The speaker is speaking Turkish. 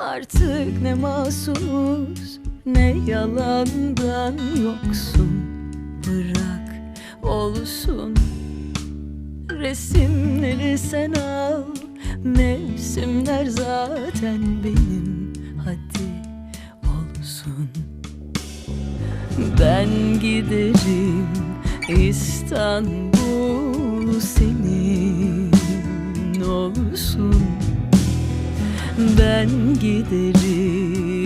Artık ne masumuz ne yalandan yoksun. Bırak olsun Resimleri sen al. Mevsimler zaten benim Hadi olsun. Ben giderim İstanbul senin olsun ben giderim.